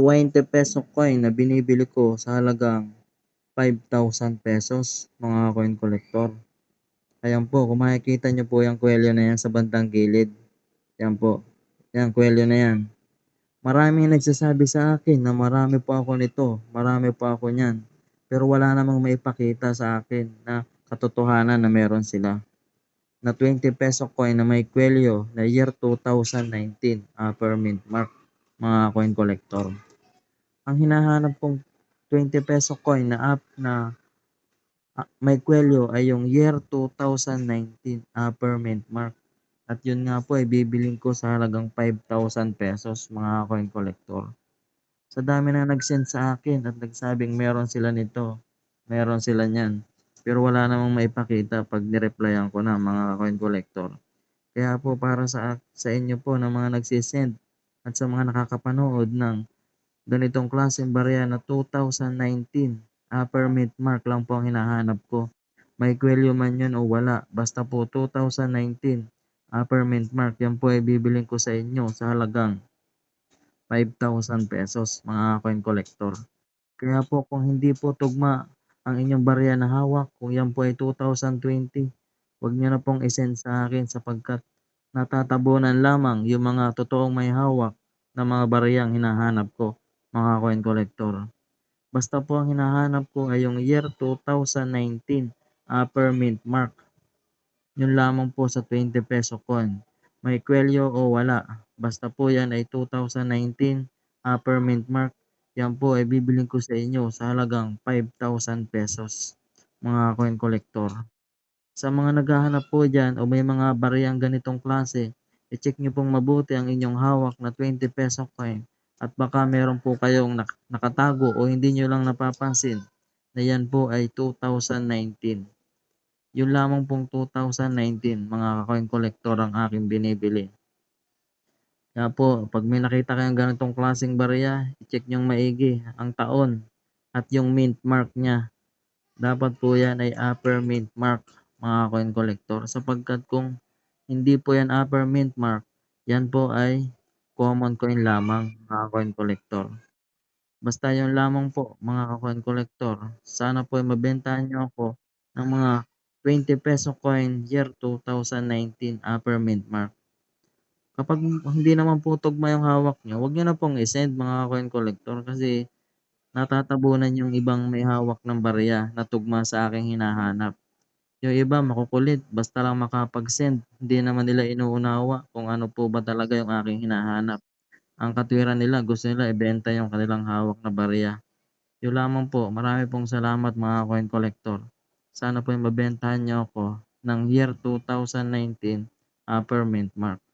20 peso coin na binibili ko sa halagang 5,000 pesos mga coin collector. Ayan po, kung makikita nyo po yung kwelyo na yan sa bandang gilid. Yan po. Yan, kwelyo na yan. Maraming nagsasabi sa akin na marami po ako nito. Marami po ako niyan. Pero wala namang maipakita sa akin na katotohanan na meron sila. Na 20 peso coin na may kwelyo na year 2019 upper mint mark mga coin collector. Ang hinahanap kong 20 peso coin na up na ah, may kwelyo ay yung year 2019 upper mint mark. At yun nga po ay bibiling ko sa halagang 5,000 pesos mga coin collector. Sa dami na nag-send sa akin at nagsabing meron sila nito, meron sila niyan. Pero wala namang maipakita pag nireplyan ko na mga coin collector. Kaya po para sa sa inyo po na mga nagsisend at sa mga nakakapanood ng ganitong klaseng barya na 2019 upper mint mark lang po ang hinahanap ko. May kwelyo man yun o wala, basta po 2019 upper mint mark, yan po ay bibiling ko sa inyo sa halagang 5,000 pesos mga coin collector. Kaya po kung hindi po tugma ang inyong barya na hawak, kung yan po ay 2020, huwag niyo na pong isend sa akin sapagkat natatabunan lamang yung mga totoong may hawak na mga bariyang hinahanap ko, mga coin collector. Basta po ang hinahanap ko ay yung year 2019 upper mint mark. Yun lamang po sa 20 peso coin. May kwelyo o wala. Basta po yan ay 2019 upper mint mark. Yan po ay bibiling ko sa inyo sa halagang 5,000 pesos mga coin collector. Sa mga naghahanap po dyan o may mga bariyang ganitong klase, i-check nyo pong mabuti ang inyong hawak na 20 peso coin at baka meron po kayong nak- nakatago o hindi nyo lang napapansin na yan po ay 2019. Yun lamang pong 2019 mga coin collector ang aking binibili. Kaya po, pag may nakita kayong ganitong klaseng barya, i-check nyong maigi ang taon at yung mint mark niya. Dapat po yan ay upper mint mark mga coin collector sapagkat kung hindi po yan upper mint mark, yan po ay common coin lamang mga coin collector. Basta yun lamang po mga coin collector. Sana po ay mabentahan nyo ako ng mga 20 peso coin year 2019 upper mint mark. Kapag hindi naman po tugma yung hawak nyo, huwag nyo na pong isend mga coin collector kasi natatabunan yung ibang may hawak ng barya na tugma sa aking hinahanap. Yung iba makukulit, basta lang makapag-send, hindi naman nila inuunawa kung ano po ba talaga yung aking hinahanap. Ang katwiran nila, gusto nila ibenta yung kanilang hawak na barya. Yun lamang po, marami pong salamat mga coin collector. Sana po ay mabentahan nyo ako ng year 2019 upper mint mark.